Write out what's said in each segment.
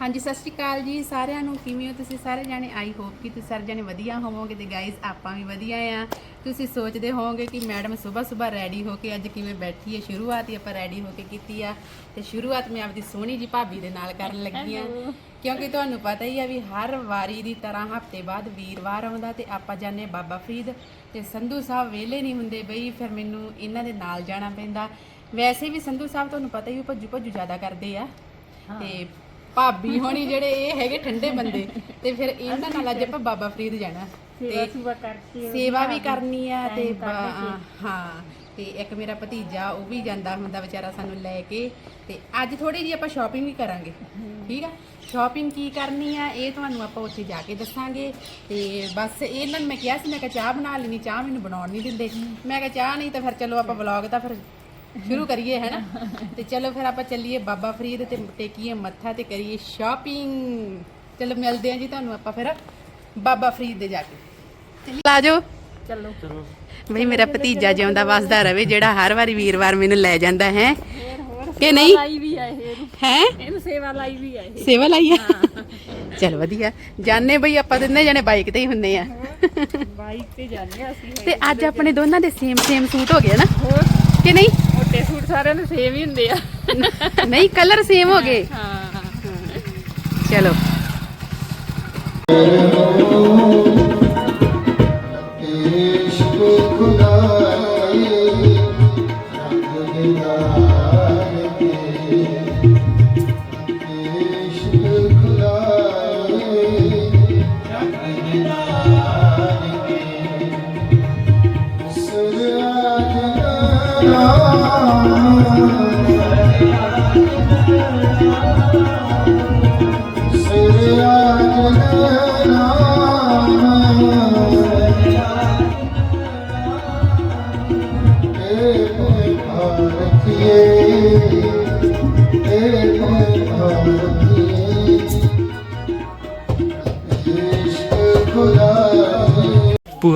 ਹਾਂਜੀ ਸਤਿ ਸ਼੍ਰੀ ਅਕਾਲ ਜੀ ਸਾਰਿਆਂ ਨੂੰ। ਕਿਵੇਂ ਹੋ ਤੁਸੀਂ ਸਾਰੇ ਜਾਣੇ? ਆਈ ਹੋਪ ਕਿ ਤੁਸੀਂ ਸਾਰੇ ਜਾਣੇ ਵਧੀਆ ਹੋਵੋਗੇ ਤੇ ਗਾਇਜ਼ ਆਪਾਂ ਵੀ ਵਧੀਆ ਆ। ਤੁਸੀਂ ਸੋਚਦੇ ਹੋਵੋਗੇ ਕਿ ਮੈਡਮ ਸਵੇਰ ਸਵੇਰ ਰੈਡੀ ਹੋ ਕੇ ਅੱਜ ਕਿਵੇਂ ਬੈਠੀ ਹੈ? ਸ਼ੁਰੂਆਤ ਹੀ ਆਪਾਂ ਰੈਡੀ ਹੋ ਕੇ ਕੀਤੀ ਆ। ਤੇ ਸ਼ੁਰੂਆਤ ਮੈਂ ਆਪਦੀ ਸੋਹਣੀ ਜੀ ਭਾਬੀ ਦੇ ਨਾਲ ਕਰਨ ਲੱਗੀ ਆ। ਕਿਉਂਕਿ ਤੁਹਾਨੂੰ ਪਤਾ ਹੀ ਆ ਵੀ ਹਰ ਵਾਰੀ ਦੀ ਤਰ੍ਹਾਂ ਹਫ਼ਤੇ ਬਾਅਦ ਵੀਰਵਾਰ ਆਉਂਦਾ ਤੇ ਆਪਾਂ ਜਾਂਦੇ ਬਾਬਾ ਫਰੀਦ ਤੇ ਸੰਧੂ ਸਾਹਿਬ ਵਿਹਲੇ ਨਹੀਂ ਹੁੰਦੇ ਬਈ ਫਿਰ ਮੈਨੂੰ ਇਹਨਾਂ ਦੇ ਨਾਲ ਜਾਣਾ ਪੈਂਦਾ। ਵੈਸੇ ਵੀ ਸੰਧੂ ਸਾਹਿਬ ਤੁਹਾਨੂੰ ਪਤਾ ਹੀ ਉਹ ਭੱਜੂ ਭੱਜੂ ਜ਼ਿਆਦਾ ਕਰਦੇ ਆ। ਤੇ ਭਾਬੀ ਹੋਣੀ ਜਿਹੜੇ ਇਹ ਹੈਗੇ ਠੰਡੇ ਬੰਦੇ ਤੇ ਫਿਰ ਇਹਨਾਂ ਨਾਲ ਅੱਜ ਆਪਾਂ ਬਾਬਾ ਫਰੀਦ ਜਾਣਾ। ਤੇ ਸੁਬਾ ਕਰਕੇ ਸੇਵਾ ਵੀ ਕਰਨੀ ਆ ਤੇ ਹਾਂ ਤੇ ਇੱਕ ਮੇਰਾ ਭਤੀਜਾ ਉਹ ਵੀ ਜਾਂਦਾ ਹੁੰਦਾ ਵਿਚਾਰਾ ਸਾਨੂੰ ਲੈ ਕੇ ਤੇ ਅੱਜ ਥੋੜੀ ਜੀ ਆਪਾਂ ਸ਼ਾਪਿੰਗ ਵੀ ਕਰਾਂਗੇ। ਠੀਕ ਆ? ਸ਼ਾਪਿੰਗ ਕੀ ਕਰਨੀ ਆ ਇਹ ਤੁਹਾਨੂੰ ਆਪਾਂ ਉੱਥੇ ਜਾ ਕੇ ਦੱਸਾਂਗੇ। ਤੇ ਬਸ ਇਹਨਾਂ ਨੂੰ ਮੈਂ ਕਿਹਾ ਸੀ ਮੈਂ ਕਿਹਾ ਚਾਹ ਬਣਾ ਲੈਣੀ ਚਾਹ ਮੈਨੂੰ ਬਣਾਉਣ ਨਹੀਂ ਦਿੰਦੇ। ਮੈਂ ਕਿਹਾ ਚਾਹ ਨਹੀਂ ਤਾਂ ਫਿਰ ਚਲੋ ਆਪਾਂ ਵਲੌਗ ਤਾਂ ਫਿਰ ਸ਼ੁਰੂ ਕਰੀਏ ਹੈ ਨਾ? ਤੇ ਚਲੋ ਫਿਰ ਆਪਾਂ ਚੱਲੀਏ ਬਾਬਾ ਫਰੀਦ ਤੇ ਟੇਕੀਏ ਮੱਥਾ ਤੇ ਕਰੀਏ ਸ਼ਾਪਿੰਗ ਚਲੋ ਮਿਲਦੇ ਆਂ ਜੀ ਤੁਹਾਨੂੰ ਆਪਾਂ ਫਿਰ ਬਾਬਾ ਫਰੀਦ ਦੇ ਜਾ ਕੇ। ਆ ਜਾਓ। ਚਲੋ। ਬਈ ਮੇਰਾ ਭਤੀਜਾ ਜਿਉਂਦਾ ਵਸਦਾ ਰਵੇ ਜਿਹੜਾ ਹਰ ਵਾਰੀ ਵੀਰਵਾਰ ਮੈਨੂੰ ਲੈ ਜਾਂਦਾ ਹੈ? ਕਿ ਨਹੀਂ? ਲਾਈ ਵੀ ਆ ਇਹ ਹੈ? ਇਹਨੂੰ ਸੇਵਾ ਲਾਈ ਵੀ ਆ ਇਹ। ਸੇਵਾ ਲਈ ਆ? ਚਲ ਵਧੀਆ। ਜਾਣੇ ਬਈ ਆਪਾਂ ਤਿੰਨੇ ਜਣੇ ਬਾਈਕ ਤੇ ਹੀ ਹੁੰਨੇ ਆ। ਬਾਈਕ ਤੇ ਜਾਂਦੇ ਆ ਅਸੀਂ। ਤੇ ਅੱਜ ਆਪਣੇ ਦੋਨਾਂ ਦੇ ਸੇਮ ਸੇਮ ਸੂਟ ਹੋ ਗਏ ਨਾ? ਕਿ ਨਹੀਂ? ਮੋਟੇ ਸੂਟ ਸਾਰਿਆਂ ਦੇ ਸੇਮ ਹੀ ਹੁੰਦੇ ਆ। ਨਹੀਂ ਕਲਰ ਸੇਮ ਹੋ ਗਏ। ਹਾਂ। ਚਲੋ।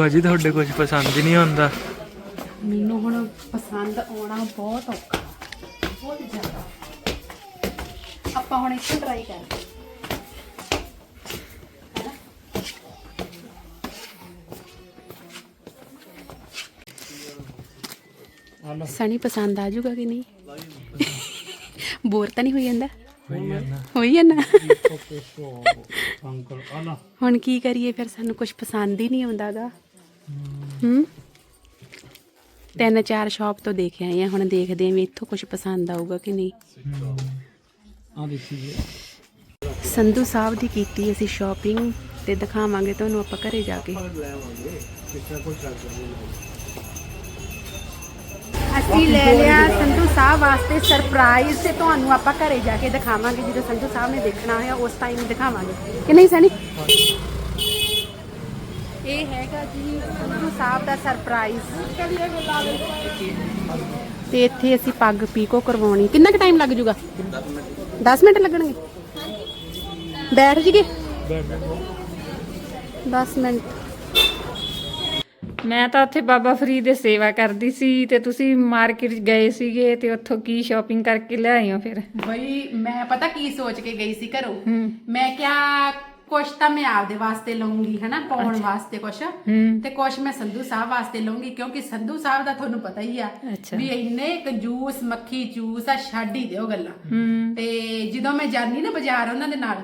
ਭੂਆ ਜੀ ਤੁਹਾਡੇ ਕੁਝ ਪਸੰਦ ਹੀ ਨਹੀਂ ਆਉਂਦਾ? ਮੈਨੂੰ ਹੁਣ ਪਸੰਦ ਆਉਣਾ ਬਹੁਤ ਔਖਾ ਬਹੁਤ ਜ਼ਿਆਦਾ। ਆਪਾਂ ਹੁਣ ਇੱਥੇ ਟਰਾਈ ਕਰਦੇ ਸਣੀ ਪਸੰਦ ਆ ਜਾਊਗਾ ਕਿ ਨਹੀਂ? ਬੋਰ ਤਾਂ ਨਹੀਂ ਹੋਈ ਜਾਂਦਾ? ਹੋਈ ਜਾਂਦਾ। ਹੁਣ ਕੀ ਕਰੀਏ ਫਿਰ ਸਾਨੂੰ ਕੁਝ ਪਸੰਦ ਹੀ ਨਹੀਂ ਆਉਂਦਾਗਾ। ਹੂੰ। ਤਿੰਨ ਚਾਰ ਸ਼ਾਪ ਤੋਂ ਦੇਖ ਆਏ ਆ ਹੁਣ ਦੇਖਦੇ ਆਂ ਵੀ ਇੱਥੋਂ ਕੁਝ ਪਸੰਦ ਆਊਗਾ ਕਿ ਨਹੀਂ। ਆ ਦੇਖੀਏ ਸੰਧੂ ਸਾਹਿਬ ਦੀ ਕੀਤੀ ਅਸੀਂ ਸ਼ਾਪਿੰਗ ਤੇ ਦਿਖਾਵਾਂਗੇ ਤੁਹਾਨੂੰ ਆਪਾਂ ਘਰੇ ਜਾ ਕੇ। ਅਸੀਂ ਲੈ ਲਿਆ ਸੰਧੂ ਸਾਹਿਬ ਵਾਸਤੇ ਸਰਪ੍ਰਾਈਜ਼ ਤੇ ਤੁਹਾਨੂੰ ਆਪਾਂ ਘਰੇ ਜਾ ਕੇ ਦਿਖਾਵਾਂਗੇ ਜਦੋਂ ਸੰਧੂ ਸਾਹਿਬ ਨੇ ਦੇਖਣਾ ਹੋਇਆ ਉਸ ਟਾਈਮ ਦਿਖਾਵਾਂਗੇ। ਕਿ ਨਹੀਂ ਸਣੀ ਇਹ ਹੈਗਾ ਜੀ ਸੰਧੂ ਸਾਹਿਬ ਦਾ ਸਰਪ੍ਰਾਈਜ਼ ਤੇ ਇੱਥੇ ਅਸੀਂ ਪੱਗ ਪੀਕੋ ਕਰਵਾਉਣੀ। ਕਿੰਨਾ ਕੁ ਟਾਈਮ ਲੱਗ ਜੂਗਾ? 10 ਮਿੰਟ ਲੱਗਣਗੇ? ਬੈਠ ਜੀਗੇ 10 ਮਿੰਟ। ਮੈਂ ਤਾਂ ਉੱਥੇ ਬਾਬਾ ਫਰੀਦ ਦੇ ਸੇਵਾ ਕਰਦੀ ਸੀ ਤੇ ਤੁਸੀਂ ਮਾਰਕੀਟ ਗਏ ਸੀਗੇ ਤੇ ਉੱਥੋਂ ਕੀ ਸ਼ਾਪਿੰਗ ਕਰਕੇ ਲਿਆਏ ਹੋ ਫਿਰ? ਬਈ ਮੈਂ ਪਤਾ ਕੀ ਸੋਚ ਕੇ ਗਈ ਸੀ ਘਰੋਂ? ਮੈਂ ਕਿਹਾ ਕੁਛ ਤਾਂ ਮੈਂ ਆਪਦੇ ਵਾਸਤੇ ਲਵਾਂਗੀ ਹਨਾ ਪਾਉਣ ਵਾਸਤੇ ਕੁਛ। ਤੇ ਕੁਛ ਮੈਂ ਸੰਧੂ ਸਾਹਿਬ ਵਾਸਤੇ ਲਵਾਂਗੀ ਕਿਉਂਕਿ ਸੰਧੂ ਸਾਹਿਬ ਦਾ ਤੁਹਾਨੂੰ ਪਤਾ ਹੀ ਆ। ਵੀ ਇੰਨੇ ਕੰਜੂਸ ਮੱਖੀ ਚੂਸ ਆ ਛੱਡ ਹੀ ਦਿਓ ਗੱਲਾਂ। ਤੇ ਜਦੋਂ ਮੈਂ ਜਾਨੀ ਨਾ ਬਾਜ਼ਾਰ ਉਹਨਾਂ ਦੇ ਨਾਲ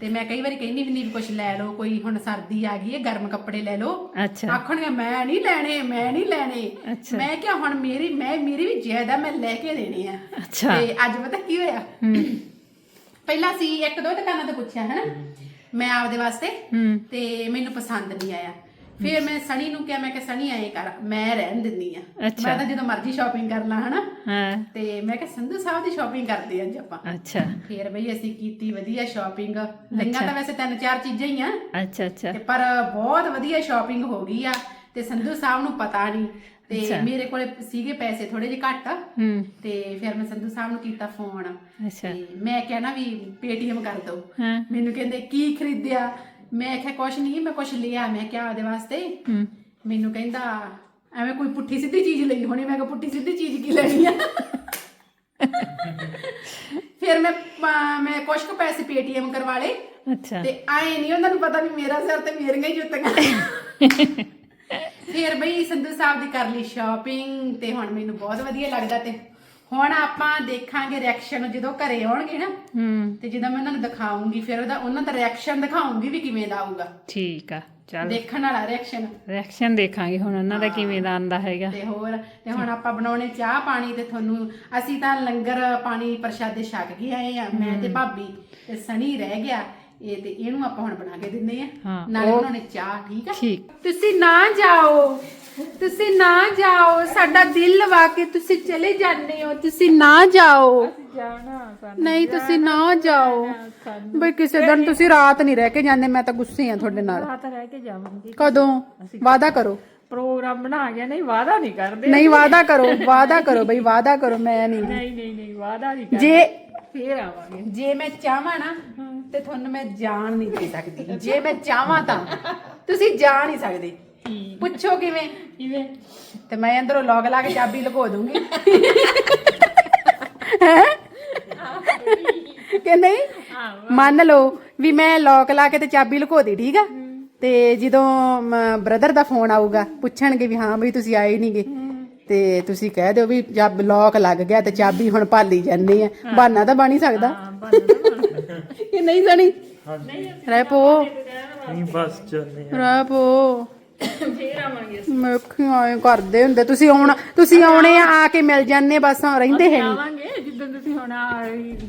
ਤੇ ਮੈਂ ਕਈ ਵਾਰੀ ਕਹਿੰਦੀ ਵੀ ਨਹੀਂ ਕੁਛ ਲੈ ਲਓ ਕੋਈ ਹੁਣ ਸਰਦੀ ਆ ਗਈ ਹੈ ਗਰਮ ਕੱਪੜੇ ਲੈ ਲਓ। ਆਖਣਗੇ ਮੈਂ ਨਹੀਂ ਲੈਣੇ ਮੈਂ ਨਹੀਂ ਲੈਣੇ। ਮੈਂ ਕਿਹਾ ਹੁਣ ਮੇਰੀ ਮੈਂ ਮੇਰੀ ਵੀ ਜਾਇਦਾ ਮੈਂ ਲੈ ਕੇ ਦੇਣੇ ਆ। ਤੇ ਅੱਜ ਪਤਾ ਕੀ ਹੋਇਆ? ਪਹਿਲਾਂ ਸੀ ਇੱਕ ਦੋ ਦੁਕਾਨਾਂ ਤੇ ਪੁੱਛਿਆ ਹਨਾ? ਮੈਂ ਆਪਦੇ ਵਾਸਤੇ ਹੂੰ। ਤੇ ਮੈਨੂੰ ਪਸੰਦ ਨਹੀਂ ਆਇਆ। ਫਿਰ ਮੈਂ ਸਣੀ ਨੂੰ ਕਿਹਾ ਮੈਂ ਕਿ ਸਣੀ ਐਂ ਕਰ ਮੈਂ ਰਹਿਣ ਦਿੰਦੀ ਆ। ਅੱਛਾ। ਮੈਂ ਤਾਂ ਜਦੋਂ ਮਰਜ਼ੀ ਸ਼ਾਪਿੰਗ ਕਰ ਲਾਂ ਹਨਾ? ਹਾਂ। ਤੇ ਮੈਂ ਕਿਹਾ ਸੰਧੂ ਸਾਹਿਬ ਦੀ ਸ਼ਾਪਿੰਗ ਕਰਦੇ ਆ ਅੱਜ ਆਪਾਂ। ਅੱਛਾ। ਫਿਰ ਬਈ ਅਸੀਂ ਕੀਤੀ ਵਧੀਆ ਸ਼ਾਪਿੰਗ ਲਈਆਂ ਤਾਂ ਵੈਸੇ ਤਿੰਨ ਚਾਰ ਚੀਜ਼ਾਂ ਹੀ ਆ। ਅੱਛਾ ਅੱਛਾ। ਤੇ ਪਰ ਬਹੁਤ ਵਧੀਆ ਸ਼ਾਪਿੰਗ ਹੋ ਗਈ ਆ। ਤੇ ਸੰਧੂ ਸਾਹਿਬ ਨੂੰ ਪਤਾ ਨਹੀਂ ਤੇ ਅੱਛਾ। ਮੇਰੇ ਕੋਲੇ ਸੀਗੇ ਪੈਸੇ ਥੋੜੇ ਜਿਹੇ ਘੱਟ। ਹੂੰ। ਤੇ ਫਿਰ ਮੈਂ ਸੰਧੂ ਸਾਹਿਬ ਨੂੰ ਕੀਤਾ ਫੋਨ ਅੱਛਾ। ਤੇ ਮੈਂ ਕਿਹਾ ਨਾ ਵੀ ਪੇਟੀਐਮ ਕਰ ਹਾਂ। ਮੈਨੂੰ ਕਹਿੰਦੇ ਕੀ ਖਰੀਦਿਆ? ਮੈਂ ਕਿਹਾ ਕੁਛ ਨਹੀਂ ਮੈਂ ਕੁਛ ਲਿਆ। ਮੈਂ ਕਿਹਾ ਉਹਦੇ ਵਾਸਤੇ? ਹੂੰ। ਮੈਨੂੰ ਕਹਿੰਦਾ ਐਵੇਂ ਕੋਈ ਪੁੱਠੀ ਸਿੱਧੀ ਚੀਜ਼ ਲਈ ਹੋਣੀ। ਮੈਂ ਕਿਹਾ ਪੁੱਠੀ ਸਿੱਧੀ ਚੀਜ਼ ਕੀ ਲੈਣੀ ਆ? ਫਿਰ ਫਿਰ ਮੈਂ ਅਹ, ਮੈਂ ਕੁਛ ਕੁ ਪੈਸੇ ਪੇਟੀਐਮ ਕਰਵਾ ਲਏ। ਅੱਛਾ। ਤੇ ਆਏ ਨਹੀਂ ਉਹਨਾਂ ਨੂੰ ਪਤਾ ਵੀ ਮੇਰਾ ਸਿਰ ਤੇ ਮੇਰੀਆਂ ਹੀ ਜੁੱਤੀਆਂ। ਫਿਰ ਬਈ ਸੰਧੂ ਸਾਹਿਬ ਦੀ ਕਰ ਲਈ ਸ਼ਾਪਿੰਗ ਤੇ ਹੁਣ ਮੈਨੂੰ ਬਹੁਤ ਵਧੀਆ ਲੱਗਦਾ ਤੇ ਹੁਣ ਆਪਾਂ ਦੇਖਾਂਗੇ ਰਿਐਕਸ਼ਨ ਜਦੋਂ ਘਰੇ ਆਉਣਗੇ ਨਾ ਹੂੰ। ਤੇ ਜਦੋਂ ਮੈਂ ਉਹਨਾਂ ਨੂੰ ਦਿਖਾਉਂਗੀ ਫਿਰ ਉਹਦਾ ਉਹਨਾਂ ਦਾ ਰਿਐਕਸ਼ਨ ਦਿਖਾਉਂਗੀ ਵੀ ਕਿਵੇਂ ਦਾ ਆਊਗਾ। ਠੀਕ ਆ ਚੱਲ। ਦੇਖਣ ਵਾਲਾ ਰਿਐਕਸ਼ਨ ਰਿਐਕਸ਼ਨ ਦੇਖਾਂਗੇ ਹੁਣ ਉਹਨਾਂ ਦਾ ਕਿਵੇਂ ਦਾ ਆਂਦਾ ਹੈਗਾ। ਤੇ ਹੋਰ ਤੇ ਹੁਣ ਆਪਾਂ ਬਣਾਉਣੇ ਚਾਹ ਪਾਣੀ ਤੇ ਤੁਹਾਨੂੰ ਅਸੀਂ ਤਾਂ ਲੰਗਰ ਪਾਣੀ ਪ੍ਰਸ਼ਾਦੇ ਛਕ ਕੇ ਆਏ ਆ ਮੈਂ ਤੇ ਭਾਬੀ ਤੇ ਸਣੀ ਰਹਿ ਗਿਆ। ਇਹ ਤੇ ਇਹਨੂੰ ਆਪਾਂ ਹੁਣ ਬਣਾ ਕੇ ਦਿੰਦੇ ਆ। ਨਾਲੇ ਉਹ- ਬਣਾਉਣੇ ਚਾਹ ਠੀਕ ਆ? ਠੀਕ। ਤੁਸੀਂ ਨਾ ਜਾਓ ਤੁਸੀਂ ਨਾ ਜਾਓ ਸਾਡਾ ਦਿਲ ਲਵਾ ਕੇ ਤੁਸੀਂ ਚਲੇ ਜਾਂਦੇ ਹੋ ਤੁਸੀਂ ਨਾ ਜਾਓ। ਜਾਣਾ ਨਹੀਂ ਤੁਸੀਂ ਨਾ ਜਾਓ। ਬਈ ਕਿਸੇ ਦਿਨ ਤੁਸੀਂ ਰਾਤ ਨਹੀਂ ਰਹਿ ਕੇ ਜਾਂਦੇ ਮੈਂ ਤਾਂ ਗੁੱਸੇ ਆ ਤੁਹਾਡੇ ਨਾਲ। ਰਾਤ ਰਹਿ ਕੇ ਜਾਵਾਂਗੇ। ਕਦੋਂ? ਵਾਦਾ ਕਰੋ। ਪ੍ਰੋਗਰਾਮ ਬਣਾ ਗਿਆ ਨਹੀਂ ਵਾਦਾ ਨਹੀਂ ਕਰਦੇ। ਨਹੀਂ ਵਾਦਾ ਕਰੋ ਵਾਦਾ ਕਰੋ ਬਈ ਵਾਦਾ ਕਰੋ ਮੈਂ ਨਹੀਂ। ਨਹੀਂ ਨਹੀਂ ਵਾਦਾ ਨਹੀਂ ਕਰਦੇ। ਜੇ ਫੇਰ ਆਵਾਂਗੇ। ਜੇ ਮੈਂ ਚਾਹਾਂ ਨਾ ਤੇ ਤੁਹਾਨੂੰ ਮੈਂ ਜਾਣ ਨਹੀਂ ਦੇ ਸਕਦੀ। ਜੇ ਮੈਂ ਚਾਹਾਂ ਤਾਂ ਤੁਸੀਂ ਜਾ ਨਹੀਂ ਸਕਦੇ। ਪੁੱਛੋ ਕਿਵੇਂ? ਕਿਵੇਂ? ਤੇ ਮੈਂ ਅੰਦਰੋਂ ਲੌਗ ਲਾ ਕੇ ਚਾਬੀ ਲੁਕੋ ਦੂੰਗੀ। ਹੈਂ? ਕਿ ਨਹੀਂ? ਮੰਨ ਲਓ ਵੀ ਮੈਂ ਲੌਕ ਲਾ ਕੇ ਤੇ ਚਾਬੀ ਲੁਕੋ ਦੀ ਠੀਕ ਆ? ਤੇ ਜਦੋਂ ਬ੍ਰਦਰ ਦਾ ਫੋਨ ਆਊਗਾ ਪੁੱਛਣਗੇ ਵੀ ਹਾਂ ਬਈ ਤੁਸੀਂ ਆਏ ਨਹੀਂਗੇ ਤੇ ਤੁਸੀਂ ਕਹਿ ਦਿਓ ਵੀ ਜਦ ਲੌਕ ਲੱਗ ਗਿਆ ਤੇ ਚਾਬੀ ਹੁਣ ਭਾਲੀ ਜਾਂਦੀ ਆ। ਬਹਾਨਾ ਤਾਂ ਬਣ ਹੀ ਸਕਦਾ। ਕਿ ਨਹੀਂ ਸਣੀ? ਰਹਿ ਪੋ। ਨਹੀਂ ਬਸ ਚੱਲਨੇ ਆ। ਰਹਿ ਪੋ। ਫੇਰ ਆਵਾਂਗੇ ਮੈਂ ਆਏ ਕਰਦੇ ਹੁੰਦੇ। ਤੁਸੀਂ ਆਉਣਾ ਤੁਸੀਂ ਆਉਣੇ ਆ ਆ ਕੇ ਮਿਲ ਜਾਂਦੇ ਬਸ ਰਹਿੰਦੇ ਹੈ ਨਹੀਂ ਆਵਾਂਗੇ ਜਿੱਦਾਂ ਤੁਸੀਂ ਹੁਣ ਆਹ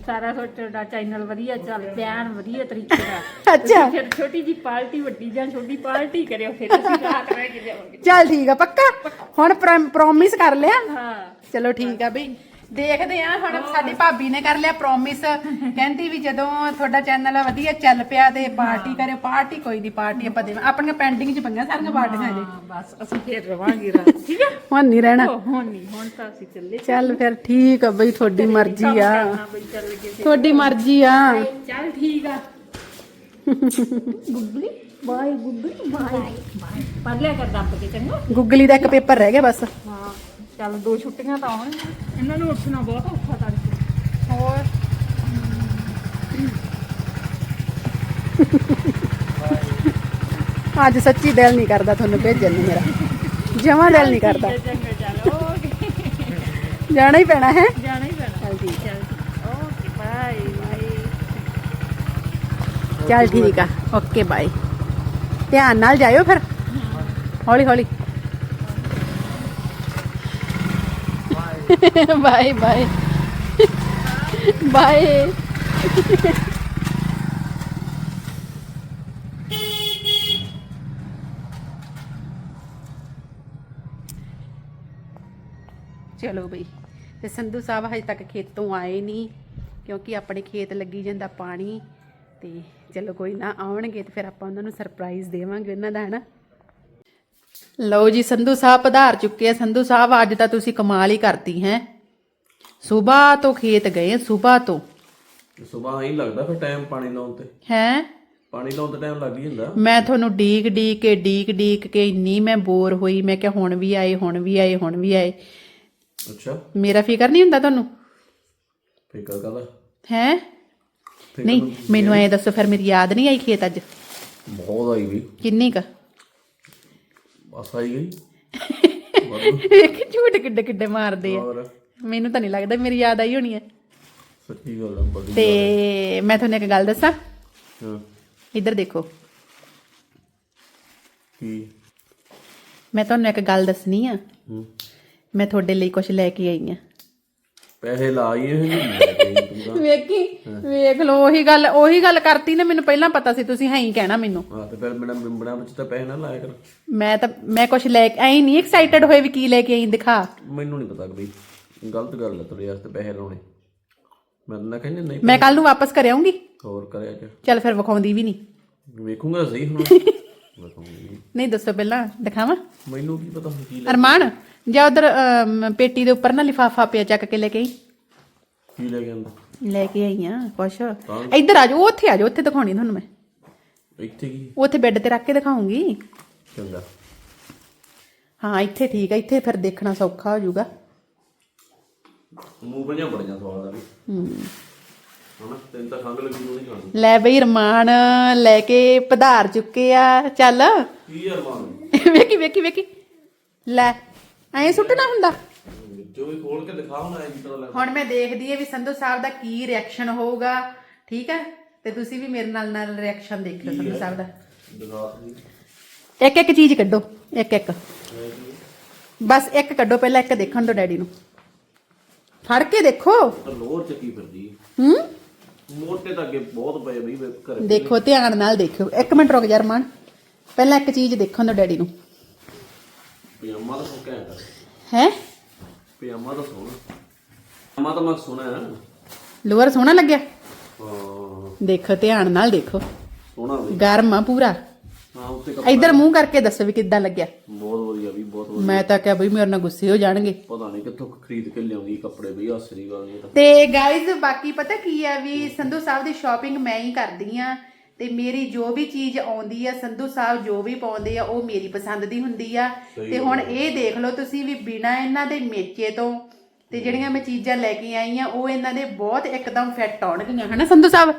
ਸਾਰਾ ਤੁਹਾਡਾ ਚੈਨਲ ਵਧੀਆ ਚੱਲ ਪਿਆ ਐਨ ਵਧੀਆ ਤਰੀਕੇ ਅੱਛਾ। ਫਿਰ ਛੋਟੀ ਜੀ ਪਾਰਟੀ ਵੱਡੀ ਜਾਂ ਛੋਟੀ ਪਾਰਟੀ ਕਰਿਓ ਫਿਰ ਅਸੀਂ ਰਾਤ ਰਹਿ ਕੇ ਜਾਵਾਂਗੇ। ਚੱਲ ਠੀਕ ਆ ਪੱਕਾ? ਹੁਣ ਪ੍ਰੋਮਿਸ ਕਰ ਲਿਆ? ਹਾਂ। ਚਲੋ ਠੀਕ ਆ ਬਈ। ਦੇਖਦੇ ਆ ਹੁਣ ਸਾਡੀ ਭਾਬੀ ਨੇ ਕਰ ਲਿਆ ਪ੍ਰੋਮਿਸ ਕਹਿੰਦੀ ਵੀ ਜਦੋਂ ਤੁਹਾਡਾ ਚੈਨਲ ਵਧੀਆ ਚੱਲ ਪਿਆ ਤੇ ਪਾਰਟੀ ਕਰਿਓ ਪਾਰਟੀ ਕੋਈ ਨਹੀਂ ਪਾਰਟੀ ਆਪਾਂ ਦੇਵਾਂ। ਆਪਣੀਆਂ ਪੈਂਡਿੰਗ 'ਚ ਪਈਆਂ ਸਾਰੀਆਂ ਪਾਰਟੀਆਂ ਹਾਂ ਬਸ ਅਸੀਂ ਫੇਰ ਰਵਾਂਗੇ ਰਾਤ। ਠੀਕ ਹੈ ਹੁਣ ਨਹੀਂ ਰਹਿਣਾ। ਹੁਣ ਨਹੀਂ ਹੁਣ ਤਾਂ ਅਸੀਂ ਚੱਲੇ ਚੱਲ ਫਿਰ ਠੀਕ ਆ ਬਈ ਤੁਹਾਡੀ ਮਰਜ਼ੀ ਆ। ਬਈ ਤੁਹਾਡੀ ਮਰਜ਼ੀ ਆ। ਚੱਲ ਠੀਕ ਆ। ਗੁੱਗਲੀ? ਬਾਏ ਗੁੱਗਲੀ ਬਾਏ। ਪੜ ਲਿਆ ਕਰ ਦੱਬ ਕੇ ਚੰਗਾ। ਗੁੱਗਲੀ ਦਾ ਇੱਕ ਪੇਪਰ ਰਹਿ ਗਿਆ ਬਸ। ਹਾਂ। ਚੱਲ ਦੋ ਛੁੱਟੀਆਂ ਤਾਂ ਆਉਣਗੀਆਂ ਇਹਨਾਂ ਨੂੰ ਉੱਠਣਾ ਬਹੁਤ ਔਖਾ ਤੜਕੇ ਹੋਰ? ਅੱਜ ਸੱਚੀ ਦਿਲ ਨਹੀਂ ਕਰਦਾ ਤੁਹਾਨੂੰ ਭੇਜਣ ਨੂੰ ਮੇਰਾ। ਜਮਾ ਦਿਲ ਨਹੀਂ ਕਰਦਾ। ਚੰਗਾ ਚੱਲ ਓਕੇ। ਜਾਣਾ ਹੀ ਪੈਣਾ ਹੈ। ਜਾਣਾ ਹੀ ਪੈਣਾ। ਚੱਲ ਠੀਕ ਚੱਲ ਓਕੇ ਬਾਏ ਬਾਏ। ਚੱਲ ਠੀਕ ਆ। Okay bye. ਧਿਆਨ ਨਾਲ ਜਾਇਓ ਫਿਰ। ਹੌਲੀ ਹੌਲੀ। Bye bye. ਬਾਏ। ਚਲੋ ਬਈ, ਤੇ ਸੰਧੂ ਸਾਹਿਬ ਹਜੇ ਤੱਕ ਖੇਤੋਂ ਆਏ ਨਹੀਂ, ਕਿਉਂਕਿ ਆਪਣੇ ਖੇਤ ਲੱਗੀ ਜਾਂਦਾ ਪਾਣੀ, ਤੇ ਚਲੋ ਕੋਈ ਨਾ ਆਉਣਗੇ ਤੇ ਫਿਰ ਆਪਾਂ ਉਹਨਾਂ ਨੂੰ ਸਰਪ੍ਰਾਈਜ਼ ਦੇਵਾਂਗੇ ਉਹਨਾਂ ਦਾ, ਹਨਾ? ਲਓ ਜੀ ਸੰਧੂ ਸਾਹਿਬ ਪਧਾਰ ਚੁੱਕੇ ਆ। ਸੰਧੂ ਸਾਹਿਬ ਅੱਜ ਤਾਂ ਤੁਸੀਂ ਕਮਾਲ ਹੀ ਕਰਤੀ ਹੈ। ਸਵੇਰ ਤੋਂ ਖੇਤ ਗਏ ਸਵੇਰ ਤੋਂ। ਸਵੇਰ ਹੀ ਲੱਗਦਾ ਫਿਰ ਟਾਈਮ ਪਾਣੀ ਲਾਉਣ ਤੇ। ਹੈ? ਪਾਣੀ ਲਾਉਣ ਤੇ ਟਾਈਮ ਲੱਗ ਹੀ ਹੁੰਦਾ ਮੈਂ ਤੁਹਾਨੂੰ ਡੀਕ ਡੀਕ ਕੇ ਡੀਕ ਡੀਕ ਕੇ ਇੰਨੀ ਮੈਂ ਬੋਰ ਹੋਈ। ਮੈਂ ਕਿਹਾ ਹੁਣ ਵੀ ਆਏ ਹੁਣ ਵੀ ਆਏ ਹੁਣ ਵੀ ਆਏ। ਅੱਛਾ। ਮੇਰਾ ਫਿਕਰ ਨਹੀਂ ਹੁੰਦਾ ਤੁਹਾਨੂੰ? ਫਿਕਰ ਕਾਦਾ ਹੈ? ਨਹੀਂ। ਮੈਨੂੰ ਐ ਦੱਸੋ ਫਿਰ ਮੇਰੀ ਯਾਦ ਨਹੀਂ ਆਈ ਖੇਤ ਅੱਜ? ਬਹੁਤ ਆਈ ਵੀ। ਕਿੰਨੀ ਕ? ਬਸ ਆਈ ਗਈ। ਵੇਖ ਝੂਠ ਕਿੱਡੇ ਕਿੱਡੇ ਮਾਰਦੇ ਆ। ਮੈਨੂੰ ਤਾਂ ਨਹੀਂ ਲੱਗਦਾ ਮੇਰੀ ਯਾਦ ਆਈ ਹੋਣੀ ਹੈ ਸੱਚੀ ਗੱਲ ਆ ਬੜੀ ਤੇ ਮੈਂ ਤੁਹਾਨੂੰ ਇੱਕ ਗੱਲ ਦੱਸਾਂ? ਹਾਂ। ਇੱਧਰ ਦੇਖੋ। ਕੀ? ਮੈਂ ਤੁਹਾਨੂੰ ਇੱਕ ਗੱਲ ਦੱਸਣੀ ਆ। ਹੂੰ। ਮੈਂ ਤੁਹਾਡੇ ਲਈ ਕੁਝ ਲੈ ਕੇ ਆਈ ਆ। ਪੈਸੇ ਲਾਈਏ ਹਾਂ ਵੇਖੀ ਵੇਖ ਲਓ ਉਹੀ ਗੱਲ ਉਹੀ ਗੱਲ ਕਰਤੀ ਨਾ ਮੈਨੂੰ ਪਹਿਲਾਂ ਪਤਾ ਸੀ ਤੁਸੀਂ ਹੈ ਹੀ ਕਹਿਣਾ ਮੈਨੂੰ। ਹਾਂ ਤੇ ਫਿਰ ਮੇਰਾ ਬਿੰਬੜਾ ਵਿੱਚ ਤਾਂ ਪੈਸੇ ਨਾ ਲਾਇਆ ਕਰ। ਮੈਂ ਤਾਂ ਮੈਂ ਕੁਝ ਲੈ ਕੇ ਆਈ ਨਹੀਂ ਐਕਸਾਈਟਡ ਹੋਏ ਵੀ ਕੀ ਲੈ ਕੇ ਆਈ ਦਿਖਾ। ਮੈਨੂੰ ਨਹੀਂ ਪਤਾ ਬਈ ਗਲਤ ਗੱਲ ਹੈ ਤੇਰੇ ਵਾਸਤੇ ਪੈਸੇ ਲਾਉਣੇ। ਮੈਂ ਤਾਂ ਕਹਿੰਦਾ ਨਹੀਂ ਮੈਂ ਕੱਲ ਨੂੰ ਵਾਪਸ ਕਰ ਆਉਂਗੀ। ਹੋਰ ਕਰਿਆ ਚ ਚੱਲ ਫਿਰ ਵਿਖਾਉਂਦੀ ਵੀ ਨਹੀਂ। ਵੇਖੂੰਗਾ ਸਹੀ ਹੁਣ। ਨਹੀਂ। ਦੱਸੋ ਪਹਿਲਾਂ ਦਿਖਾਵਾਂ। ਮੈਨੂੰ ਕੀ ਪਤਾ ਹੁਣ ਕੀ ਲੈ ਅਰਮਾਨ ਜਾ ਉਧਰ ਪੇਟੀ ਦੇ ਉੱਪਰ ਨਾ ਲਿਫਾਫਾ ਪਿਆ ਚੱਕ ਕੇ ਲੈ ਕੇ ਆਈ। ਕੀ ਲੈ ਕੇ ਆਂਦਾ ਲੈ ਕੇ ਆਈ ਆ ਕੁਛ। ਇੱਧਰ ਆ ਜਾਓ ਉੱਥੇ ਆ ਜਾਓ ਉੱਥੇ ਦਿਖਾਉਣੀ ਤੁਹਾਨੂੰ ਮੈਂ। ਇੱਥੇ ਕੀ? ਉੱਥੇ ਬੈੱਡ ਤੇ ਰੱਖ ਕੇ ਦਿਖਾਉਂਗੀ। ਚੰਗਾ। ਹਾਂ ਇੱਥੇ ਠੀਕ ਆ ਇੱਥੇ ਫਿਰ ਦੇਖਣਾ ਸੌਖਾ ਹੋ ਜਾਊਗਾ। ਮੂੰਹ ਬਣਿਆ ਬੜੀਆਂ ਸਵਾਦ ਆ ਵੀ। ਹੂੰ। ਲੈ ਬਈ ਰਮਾਨ ਲੈ ਕੇ ਪਧਾਰ ਚੁੱਕੇ ਆ ਚੱਲ। ਕੀ ਯਾਰ ਮਾਨ ਵੇਖੀ ਵੇਖੀ ਵੇਖੀ। ਲੈ ਐਂ ਸੁੱਟਣਾ ਹੁੰਦਾ? ਜੋ ਵੀ ਖੋਲ ਕੇ ਦਿਖਾਓ ਨਾ ਇਸ ਤਰ੍ਹਾਂ ਲੱਗਦਾ। ਹੁਣ ਮੈਂ ਦੇਖਦੀ ਏ ਵੀ ਸੰਧੂ ਸਾਹਿਬ ਦਾ ਕੀ ਰਿਐਕਸ਼ਨ ਹੋਊਗਾ ਠੀਕ ਹੈ? ਤੇ ਤੁਸੀਂ ਵੀ ਮੇਰੇ ਨਾਲ ਨਾਲ ਰਿਐਕਸ਼ਨ ਦੇਖਿਓ ਸੰਧੂ ਸਾਹਿਬ ਦਾ। ਦਿਖਾ ਇੱਕ ਇੱਕ ਚੀਜ਼ ਕੱਢੋ ਇੱਕ ਇੱਕ। ਬਸ ਇੱਕ ਕੱਢੋ ਪਹਿਲਾਂ ਇੱਕ ਦੇਖਣ ਦਿਓ ਡੈਡੀ ਨੂੰ। ਫੜ ਕੇ ਦੇਖੋ। ਤਾਂ ਲੋਰ ਚੱਕੀ ਫਿਰਦੀ ਹੈ। ਹੂੰ? ਮੋਟੇ ਤਾਂ ਅੱਗੇ ਬਹੁਤ ਪਏ ਬਈ ਘਰੇ। ਦੇਖੋ ਧਿਆਨ ਨਾਲ ਦੇਖਿਓ। ਇੱਕ ਮਿੰਟ ਰੁਕ ਜਾ ਰਮਾਨ। ਪਹਿਲਾਂ ਇੱਕ ਚੀਜ਼ ਦੇਖਣ ਦਿਓ ਡੈਡੀ ਨੂੰ। ਪਜਾਮਾ ਤਾਂ ਸੁੱਕਿਆ ਹੈ ਹੈ? ਪਜਾਮਾ ਤਾਂ ਸੋਹਣਾ। ਪਜਾਮਾ ਤਾਂ ਮੈਂ ਸੁਣਿਆ। ਹੈ। ਲੋਅਰ ਸੋਹਣਾ ਲੱਗਿਆ? ਹਾਂ। ਦੇਖੋ ਧਿਆਨ ਨਾਲ ਦੇਖੋ। ਸੋਹਣਾ ਗਰਮ ਆ ਪੂਰਾ। ਹਾਂ ਉੱਤੇ ਕੱਪੜਾ ਇੱਧਰ ਮੂੰਹ ਕਰਕੇ ਦੱਸੋ ਵੀ ਕਿੱਦਾਂ ਲੱਗਿਆ। ਬਹੁਤ ਵਧੀਆ ਵੀ ਬਹੁਤ ਵਧੀਆ। ਮੈਂ ਤਾਂ ਕਿਹਾ ਬਈ ਮੇਰੇ ਨਾਲ ਗੁੱਸੇ ਹੋ ਜਾਣਗੇ। ਪਤਾ ਨਹੀਂ ਕਿੱਥੋਂ ਖਰੀਦ ਕੇ ਲਿਆਉਂਦੀ ਕੱਪੜੇ ਬਈ ਹਾਸਰੀ ਗੱਲ ਨਹੀਂ ਤੇ। ਗਾਇਜ਼ ਬਾਕੀ ਪਤਾ ਕੀ ਆ ਵੀ ਸੰਧੂ ਸਾਹਿਬ ਦੀ ਸ਼ਾਪਿੰਗ ਮੈਂ ਹੀ ਕਰਦੀ ਆ। ਤੇ ਮੇਰੀ ਜੋ ਵੀ ਚੀਜ਼ ਆਉਂਦੀ ਆ ਸੰਧੂ ਸਾਹਿਬ ਜੋ ਵੀ ਪਾਉਂਦੇ ਆ ਉਹ ਮੇਰੀ ਪਸੰਦ ਦੀ ਹੁੰਦੀ ਆ। ਤੇ ਹੁਣ ਇਹ ਦੇਖ ਲਓ ਤੁਸੀਂ ਵੀ ਬਿਨਾ ਇਹਨਾਂ ਦੇ ਮੇਚੇ ਤੋਂ ਤੇ ਜਿਹੜੀਆਂ ਮੈਂ ਚੀਜ਼ਾਂ ਲੈ ਕੇ ਆਈ ਆ ਉਹ ਇਹਨਾਂ ਦੇ ਬਹੁਤ ਇੱਕਦਮ ਫਿੱਟ ਆਉਣਗੀਆਂ ਹਨਾ ਸੰਧੂ ਸਾਹਿਬ?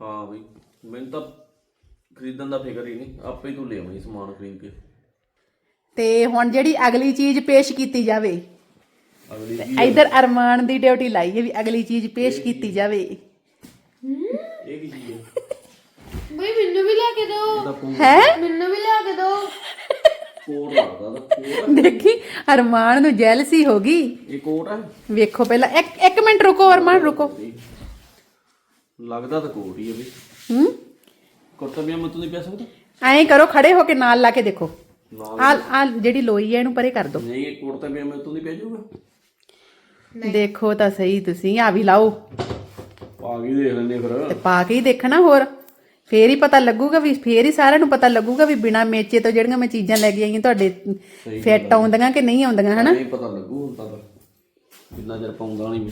ਹਾਂ ਬਈ ਮੈਨੂੰ ਤਾਂ ਖਰੀਦਣ ਦਾ ਫਿਕਰ ਹੀ ਨਹੀਂ ਆਪੇ ਹੀ ਤੂੰ ਲਿਆਵੀਂ ਸਮਾਨ ਖਰੀਦ ਕੇ। ਤੇ ਹੁਣ ਜਿਹੜੀ ਅਗਲੀ ਚੀਜ਼ ਪੇਸ਼ ਕੀਤੀ ਜਾਵੇ ਅਗਲੀ ਇਧਰ ਅਰਮਾਨ ਦੀ ਡਿਊਟੀ ਲਾਈ ਹੈ ਵੀ ਅਗਲੀ ਚੀਜ਼ ਪੇਸ਼ ਕੀਤੀ ਜਾਵੇ ਇਹ ਕੀ ਚੀਜ਼ ਹੈ ਬਈ ਮੈਨੂੰ ਵੀ ਲਿਆ ਕੇ ਦਿਓ। ਇਹਦਾ ਕੋਟ ਹੈ? ਮੈਨੂੰ ਵੀ ਲਿਆ ਕੇ ਦਿਓ। ਕੋਟ ਲੱਗਦਾ ਦਾ ਕੋਟ ਦੇਖੀ ਅਰਮਾਨ ਨੂੰ ਜੈਲਸੀ ਹੋ ਗਈ। ਇਹ ਕੋਟ ਹੈ? ਵੇਖੋ ਪਹਿਲਾਂ ਇੱਕ ਇੱਕ ਮਿੰਟ ਰੁਕੋ ਅਰਮਾਨ ਰੁਕੋ। ਲੱਗਦਾ ਤਾਂ ਕੋਟ ਹੀ ਹੈ ਬਈ ਹੂੰ? ਕੁੜਤਾ ਪਜਾਮਾ ਤੂੰ ਨਹੀਂ ਪਾ ਸਕਦਾ? ਐਂ ਕਰੋ ਖੜੇ ਹੋ ਕੇ ਨਾਲ ਲਾ ਕੇ ਦੇਖੋ। ਆ ਆ ਜਿਹੜੀ ਲੋਈ ਹੈ ਇਹਨੂੰ ਪਰੇ ਕਰ ਦਿਓ। ਨਹੀਂ ਇਹ ਪਜਾਮਾ ਤੂੰ ਨਹੀਂ ਪੈ ਜਾਊਗਾ। ਦੇਖੋ ਤਾਂ ਸਹੀ ਤੁਸੀਂ ਆ ਵੀ ਲਾਓ। ਪਾ ਕੇ ਦੇਖ ਤੇ ਫਿਰ। ਪਾ ਕੇ ਹੀ ਦੇਖਣਾ ਹੋਰ। ਫੇਰ ਹੀ ਪਤਾ ਲੱਗੂਗਾ ਵੀ ਫੇਰ ਹੀ ਸਾਰਿਆਂ ਨੂੰ ਪਤਾ ਲੱਗੂਗਾ ਵੀ ਬਿਨਾ ਮੇਚੇ ਤੋਂ ਜਿਹੜੀਆਂ ਮੈਂ ਚੀਜ਼ਾਂ ਲੈ ਕੇ ਆਈਆਂ ਤੁਹਾਡੇ ਫਿੱਟ ਆਉਂਦੀਆਂ ਕਿ ਨਹੀਂ ਆਉਂਦੀਆਂ ਹਨਾ? ਨਹੀਂ ਪਤਾ ਲੱਗੂ ਹੁਣ ਤਾਂ। ਜਿੰਨਾ ਚਿਰ ਪਾਉਂਦਾ ਨਹੀਂ ਮੈਂ।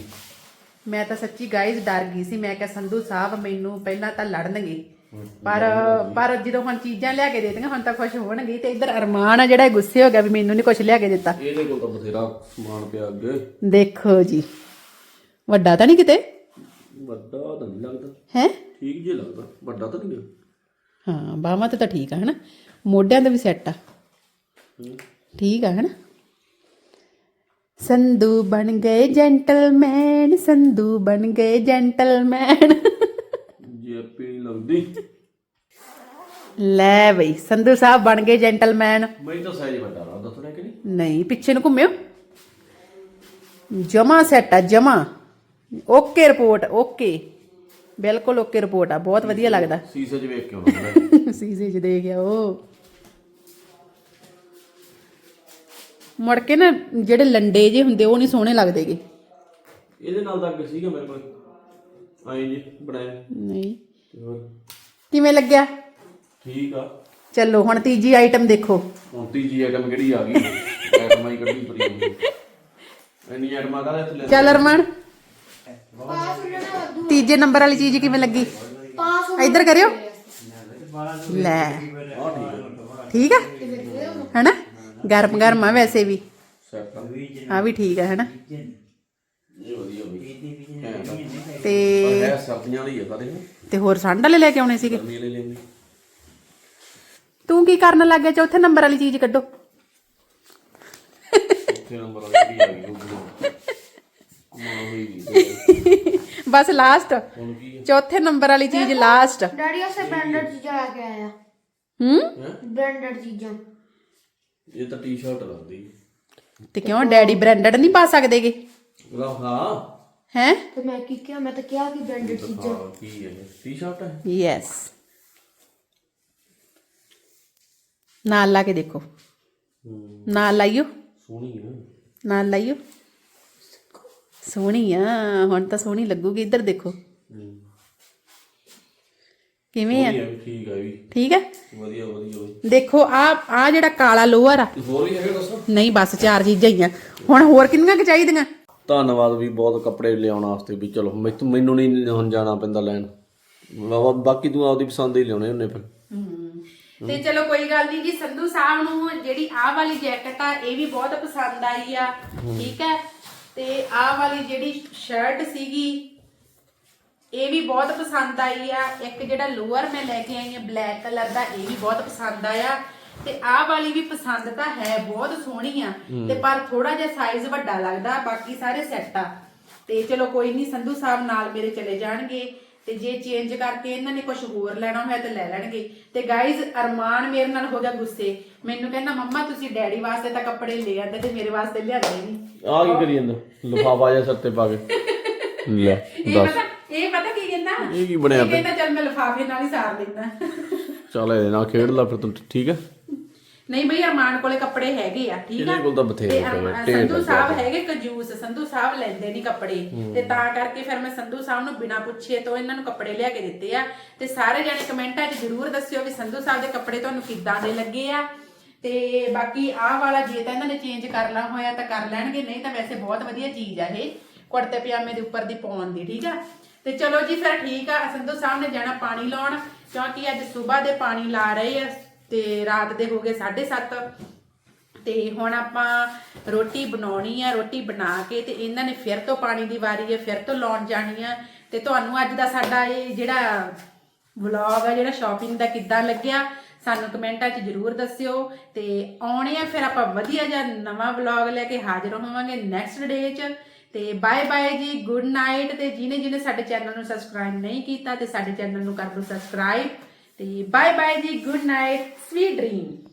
ਮੈਂ ਤਾਂ ਸੱਚੀ ਗਾਈਜ਼ ਡਰ ਗਈ ਸੀ ਮੈਂ ਕਿਹਾ ਸੰਧੂ ਸਾਹਿਬ ਮੈਨੂੰ ਪਹਿਲਾਂ ਤਾਂ ਲੜਨਗੇ ਪਰ ਪਰ ਜਦੋਂ ਹੁਣ ਚੀਜ਼ਾਂ ਲਿਆ ਕੇ ਦਿੱਤੀਆਂ ਹੁਣ ਤਾਂ ਖੁਸ਼ ਹੋਣਗੇ ਤੇ ਇੱਧਰ ਅਰਮਾਨ ਆ ਜਿਹੜਾ ਇਹ ਗੁੱਸੇ ਹੋ ਗਿਆ ਵੀ ਮੈਨੂੰ ਨਹੀਂ ਕੁਝ ਲਿਆ ਕੇ ਦਿੱਤਾ। ਇਹਦੇ ਕੋਲ ਤਾਂ ਬਥੇਰਾ ਸਮਾਨ ਪਿਆ ਅੱਗੇ। ਦੇਖੋ ਜੀ ਵੱਡਾ ਤਾਂ ਨਹੀਂ ਕਿਤੇ? ਵੱਡਾ ਤਾਂ ਨਹੀਂ ਲੱਗਦਾ। ਹੈ? ਠੀਕ ਜੇ ਲੱਗਦਾ। ਵੱਡਾ ਤਾਂ ਨਹੀਂ ਗਿਆ ਹਾਂ ਬਾਹਾਂ ਤੇ ਤਾਂ ਠੀਕ ਆ ਹਨਾ? ਮੋਢਿਆਂ ਤੇ ਵੀ ਸੈੱਟ ਆ। ਠੀਕ ਆ ਹਨਾ? ਸੰਧੂ ਬਣ ਗਏ ਜੈਂਟਲਮੈਨ ਸੰਧੂ ਬਣ ਗਏ ਜੈਂਟਲਮੈਨ ਜੇਪੀ ਲੱਗਦੀ। ਲੈ ਬਈ ਸੰਧੂ ਸਾਹਿਬ ਬਣ ਗਏ ਜੈਂਟਲਮੈਨ ਮੈਨੂੰ ਤਾਂ ਸਾਈਜ਼ ਵੱਡਾ ਲੱਗਦਾ ਥੋੜਾ ਕਿ ਨਹੀਂ? ਨਹੀਂ ਪਿੱਛੇ ਨੂੰ ਘੁੰਮਿਓ। ਜਮਾ ਸੈੱਟ ਆ ਜਮਾ। ਓਕੇ ਰਿਪੋਰਟ ਓਕੇ ਬਿਲਕੁਲ ਓਕੇ ਰਿਪੋਰਟ ਆ ਬਹੁਤ ਵਧੀਆ ਲੱਗਦਾ। ਸੀਸੇ 'ਚ ਵੇਖ ਕੇ ਆਉਣਾ। ਸੀਸੇ 'ਚ ਦੇ ਗਿਆ ਉਹ। ਮੁੜ ਕੇ ਨਾ ਜਿਹੜੇ ਲੰਡੇ ਜੇ ਹੁੰਦੇ ਉਹ ਨਹੀਂ ਸੋਹਣੇ ਲੱਗਦੇਗੇ ਇਹਦੇ ਨਾਲ ਤਾਂ ਅੱਗੇ ਸੀਗਾ ਮੇਰੇ ਕੋਲ। ਆਏ ਜੀ ਬਣਾਇਆ। ਨਹੀਂ। ਕਿਵੇਂ ਲੱਗਿਆ? ਠੀਕ ਆ। ਚਲੋ ਹੁਣ ਤੀਜੀ ਆਈਟਮ ਦੇਖੋ। ਹੁਣ ਤੀਜੀ ਆਈਟਮ ਕਿਹੜੀ ਆ ਗਈ? ਆਈਟਮਾਂ ਹੀ ਕੱਢੀ ਪਰੀ ਇੰਨੀ ਆਈਟਮਾਂ ਲੈ ਚੱਲ ਅਰਮਾਨ। ਪਾਸ ਵਾਧੂ ਤੀਜੇ ਨੰਬਰ ਵਾਲੀ ਚੀਜ਼ ਕਿਵੇਂ ਲੱਗੀ? ਪਾਸ ਇੱਧਰ ਕਰਿਓ। ਲੈ। ਠੀਕ ਆ? ਹੈਨਾ? ਗਰਮ ਗਰਮ ਆ ਵੈਸੇ ਵੀ। ਆ ਵੀ ਠੀਕ ਆ ਹੈਨਾ? ਵੀ। ਤੇ ਵਾਲੀ ਸਾਰੇ ਤੇ ਹੋਰ ਸੰਡ ਵਾਲੇ ਲੈ ਕੇ ਆਉਣੇ ਸੀਗੇ? ਤੂੰ ਕੀ ਕਰਨ ਲੱਗ ਗਿਆ? ਚੌਥੇ ਨੰਬਰ ਵਾਲੀ ਚੀਜ਼ ਕੱਢੋ। ਉੱਥੇ ਨੰਬਰ ਵਾਲੀ ਕਿਹੜੀ ਆ ਗਈ ਉਹ ਕਮਾਲ ਹੋਈ ਗਈ ਬਸ ਲਾਸਟ ਹੁਣ ਕੀ ਹੈ ਚੌਥੇ ਨੰਬਰ ਵਾਲੀ ਚੀਜ਼ ਲਾਸਟ ਡੈਡੀ ਉਸੇ ਬ੍ਰਾਂਡਡ ਚੀਜ਼ਾਂ ਲੈ ਕੇ ਆਇਆ। ਹੂੰ? ਹੈ? ਬ੍ਰਾਂਡਡ ਚੀਜ਼ਾਂ। ਇਹ ਤਾਂ ਟੀ-ਸ਼ਰਟ ਲੱਗਦੀ। ਤੇ ਕਿਉਂ ਡੈਡੀ ਬ੍ਰਾਂਡਡ ਨਹੀਂ ਪਾ ਸਕਦੇਗੇ? ਲਓ ਹਾਂ। ਹੈ? ਤੇ ਮੈਂ ਕੀ ਕਿਹਾ? ਮੈਂ ਤਾਂ ਕਿਹਾ ਕਿ ਬ੍ਰਾਂਡਡ ਚੀਜ਼ਾਂ। ਹਾਂ ਕੀ ਹੈ ਇਹ? ਟੀ-ਸ਼ਰਟ ਹੈ? ਯੈਸ ਨਾਲ ਲਾ ਕੇ ਦੇਖੋ। ਹੂੰ। ਨਾਲ ਲਾਈਓ। ਸੋਹਣੀ ਹੈ ਨਾਲ ਲਾਈਓ। ਸੋਹਣੀ ਆ ਹੁਣ ਤਾਂ ਸੋਹਣੀ ਲੱਗੂਗੀ। ਇੱਧਰ ਦੇਖੋ। ਕਿਵੇਂ ਆ? ਠੀਕ ਹੈ ਵੀ। ਠੀਕ ਹੈ ਵਧੀਆ ਵਧੀਆ ਦੇਖੋ ਆ ਆ ਜਿਹੜਾ ਕਾਲਾ ਲੋਅਰ ਆ ਹੋਰ ਵੀ ਹੈਗੇ ਦੱਸੋ? ਨਹੀਂ ਬਸ ਚਾਰ ਚੀਜ਼ਾਂ ਹੀ ਆ। ਹੁਣ ਹੋਰ ਕਿੰਨੀਆਂ ਕੁ ਚਾਹੀਦੀਆਂ? ਧੰਨਵਾਦ ਵੀ ਬਹੁਤ ਕੱਪੜੇ ਲਿਆਉਣ ਵਾਸਤੇ ਵੀ। ਚਲੋ ਮੈਥੋਂ- ਮੈਨੂੰ ਨਹੀਂ ਹੁਣ ਜਾਣਾ ਪੈਂਦਾ ਲੈਣ। ਬਾਕੀ ਤੂੰ ਆਪਦੀ ਪਸੰਦ ਹੀ ਲਿਆਉਣੇ ਹੁੰਨੇ ਫਿਰ। ਤੇ ਚਲੋ ਕੋਈ ਗੱਲ ਨਹੀਂ ਜੀ। ਸੰਧੂ ਸਾਹਿਬ ਨੂੰ ਜਿਹੜੀ ਆਹ ਵਾਲੀ ਜੈਕਟ ਆ ਇਹ ਵੀ ਬਹੁਤ ਪਸੰਦ ਆਈ ਆ। ਠੀਕ ਹੈ ਤੇ ਆਹ ਵਾਲੀ ਜਿਹੜੀ ਸ਼ਰਟ ਸੀਗੀ ਇਹ ਵੀ ਬਹੁਤ ਪਸੰਦ ਆਈ ਆ। ਇੱਕ ਜਿਹੜਾ ਲੋਅਰ ਮੈਂ ਲੈ ਕੇ ਆਈ ਆ ਬਲੈਕ ਕਲਰ ਦਾ ਇਹ ਵੀ ਬਹੁਤ ਪਸੰਦ ਆਇਆ। ਤੇ ਆਹ ਵਾਲੀ ਵੀ ਪਸੰਦ ਤਾਂ ਹੈ ਬਹੁਤ ਸੋਹਣੀ ਆ। ਤੇ ਪਰ ਥੋੜਾ ਜਿਹਾ ਸਾਈਜ਼ ਵੱਡਾ ਲੱਗਦਾ ਬਾਕੀ ਸਾਰੇ ਸੈੱਟ ਆ। ਤੇ ਚਲੋ ਕੋਈ ਨਹੀਂ ਸੰਧੂ ਸਾਹਿਬ ਨਾਲ ਮੇਰੇ ਚਲੇ ਜਾਣਗੇ। ਤੇ ਜੇ ਚੇਂਜ ਕਰਕੇ ਇਹਨਾਂ ਨੇ ਕੁਝ ਹੋਰ ਲੈਣਾ ਹੋਇਆ ਤੇ ਲੈ ਲੈਣਗੇ। ਤੇ ਗਾਇਜ਼ ਅਰਮਾਨ ਮੇਰੇ ਨਾਲ ਹੋ ਗਿਆ ਗੁੱਸੇ। ਮੈਨੂੰ ਕਹਿੰਦਾ ਮੰਮਾ ਤੁਸੀਂ ਡੈਡੀ ਵਾਸਤੇ ਤਾਂ ਕੱਪੜੇ ਲੈ ਆਂਦੇ ਤੇ ਮੇਰੇ ਵਾਸਤੇ ਲਿਆਂਦੇ ਨਹੀਂ ਆ ਕੀ ਕਰੀ ਜਾਂਦਾ? ਲਫਾਫਾ ਜਿਹਾ ਸਿਰ ਤੇ ਪਾ ਕੇ। ਲੈ ਇਹ ਦੱਸ। ਪਤਾ ਇਹ ਪਤਾ ਕੀ ਕਹਿੰਦਾ? ਇਹ ਕੀ ਬਣਿਆ ਇਹ ਕਹਿੰਦਾ ਚੱਲ ਮੈਂ ਲਿਫਾਫੇ ਨਾਲ ਹੀ ਸਾਰ ਲੈਂਦਾ। ਚੱਲ ਇਹਦੇ ਨਾਲ ਖੇਡ ਲੈ ਫਿਰ ਤੂੰ ਠੀਕ ਹੈ? ਨਹੀਂ ਬਈ ਅਰਮਾਨ ਕੋਲੇ ਕੱਪੜੇ ਹੈਗੇ ਆ ਠੀਕ ਆ? ਇਹਦੇ ਕੋਲ ਤਾਂ ਬਥੇਰੇ ਤੇ ਅਰਮਾਨ- ਢੇਰ ਸੰਧੂ ਲੱਗਾ ਸਾਹਿਬ ਹੈਗੇ ਕੰਜੂਸ ਸੰਧੂ ਸਾਹਿਬ ਲੈਂਦੇ ਨਹੀਂ ਕੱਪੜੇ। ਤੇ ਤਾਂ ਕਰਕੇ ਫਿਰ ਮੈਂ ਸੰਧੂ ਸਾਹਿਬ ਨੂੰ ਬਿਨਾਂ ਪੁੱਛੇ ਤੋਂ ਇਹਨਾਂ ਨੂੰ ਕੱਪੜੇ ਲਿਆ ਕੇ ਦਿੱਤੇ ਆ। ਤੇ ਸਾਰੇ ਜਣੇ ਕਮੈਂਟਾਂ 'ਚ ਜਰੂਰ ਦੱਸਿਓ ਵੀ ਸੰਧੂ ਸਾਹਿਬ ਦੇ ਕੱਪੜੇ ਤੁਹਾਨੂੰ ਕਿੱਦਾਂ ਦੇ ਲੱਗੇ ਆ। ਤੇ ਬਾਕੀ ਆਹ ਵਾਲਾ ਜੇ ਤਾਂ ਇਹਨਾਂ ਨੇ ਚੇਂਜ ਕਰਨਾ ਹੋਇਆ ਤਾਂ ਕਰ ਲੈਣਗੇ ਨਹੀਂ ਤਾਂ ਵੈਸੇ ਬਹੁਤ ਵਧੀਆ ਚੀਜ਼ ਆ ਇਹ ਕੁੜਤੇ ਪਜਾਮੇ ਦੇ ਉੱਪਰ ਦੀ ਪਾਉਣ ਦੀ ਠੀਕ ਆ? ਤੇ ਚਲੋ ਜੀ ਫਿਰ ਠੀਕ ਆ ਸੰਧੂ ਸਾਹਿਬ ਨੇ ਜਾਣਾ ਪਾਣੀ ਲਾਉਣ ਕਿਉਂਕਿ ਅੱਜ ਸਵੇਰ ਦੇ ਪਾਣੀ ਲਾ ਰਹੇ ਆ ਤੇ ਰਾਤ ਦੇ ਹੋ ਗਏ 7:30 ਤੇ ਹੁਣ ਆਪਾਂ ਰੋਟੀ ਬਣਾਉਣੀ ਆ, ਰੋਟੀ ਬਣਾ ਕੇ ਤੇ ਇਹਨਾਂ ਨੇ ਫਿਰ ਤੋਂ ਪਾਣੀ ਦੀ ਵਾਰੀ ਹੈ ਫਿਰ ਤੋਂ ਲਾਉਣ ਜਾਣੀ ਆ। ਤੇ ਤੁਹਾਨੂੰ ਅੱਜ ਦਾ ਸਾਡਾ ਇਹ ਜਿਹੜਾ ਵਲੌਗ ਆ, ਜਿਹੜਾ ਸ਼ਾਪਿੰਗ ਦਾ ਕਿੱਦਾਂ ਲੱਗਿਆ, ਸਾਨੂੰ ਕਮੈਂਟਾਂ 'ਚ ਜਰੂਰ ਦੱਸਿਓ। ਤੇ ਆਉਣੇ ਆ, ਫਿਰ ਆਪਾਂ ਵਧੀਆ ਜਿਹਾ ਨਵਾਂ ਵਲੌਗ ਲੈ ਕੇ ਹਾਜ਼ਰ ਹੋਵਾਂਗੇ ਨੈਕਸਟ ਡੇ 'ਚ। ਤੇ ਬਾਏ ਬਾਏ ਜੀ ਗੁੱਡ ਨਾਈਟ ਤੇ ਜਿਹਨੇ ਜਿਹਨੇ ਸਾਡੇ ਚੈਨਲ ਨੂੰ ਸਬਸਕ੍ਰਾਈਬ ਨਹੀਂ ਕੀਤਾ ਤੇ ਸਾਡੇ ਚੈਨਲ ਨੂੰ ਕਰ ਦਿਓ subscribe See, bye bye, the good night, sweet dream.